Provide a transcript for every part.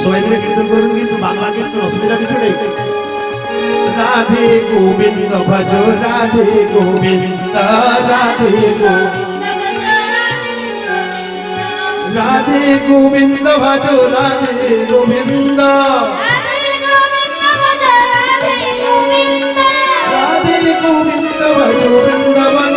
সবাই মিলে কীর্তন করবেন কিন্তু বাংলা কীর্তন অসুবিধা কিছু নেই। রাধে গোবিন্দ ভজ, রাধে গোবিন্দ, রাধে গো রাধে গোবিন্দ ভজ, রাধে গোবিন্দ। রাধে গোবিন্দ ভজ বৃন্দাবন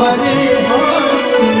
हरे हरे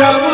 돌아보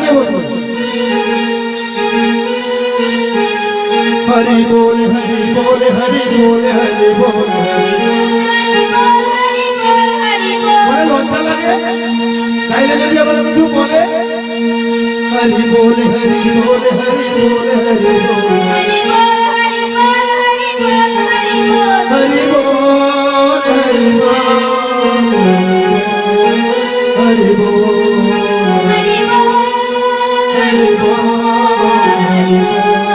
দিয়ে বলব। হরি বল হরি বল হরি বল হরি বল। লজ্জা লাগে? গাইলে যদি আবার কিছু বলে, হরি বল হরি বল হরি বল। হরি বল হরি বল হরি বল। জীবন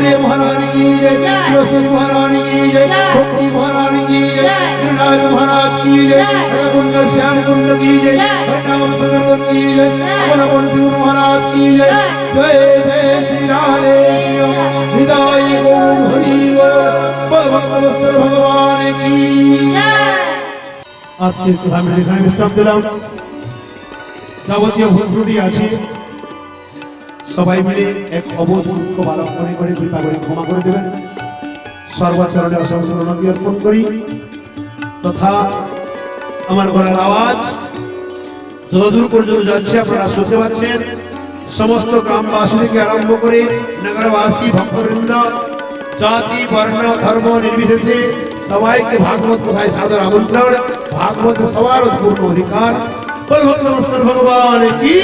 দেব ভগবান কি জয় রসুন ভগবান কি জয় ভক্তি ভগবান কি জয়। নাগ আমি বিশ্রাম দিলাম। যাবতীয় ভুল ত্রুটি আছে। সবাই মিলে এক অবোধ মূর্খ বালক মনে করে কৃপা করে ক্ষমা করে দেবেন। সর্বাচরণে অসংখ্য নদী অর্পণ করি। তথা আমার গলার আওয়াজ যতদূর পর্যন্ত যাচ্ছে আপনারা শুনতে পাচ্ছেন, সমস্ত গ্রামবাসী থেকে আরম্ভ করে নগরবাসী, ভক্তবৃন্দ, জাতি, বর্ণ, ধর্ম, নির্বিশেষে সবাইকে ভাগবত কোথায় সাদর আমন্ত্রণ, ভাগবত সবার পূর্ণ অধিকার। ভগবান, কি?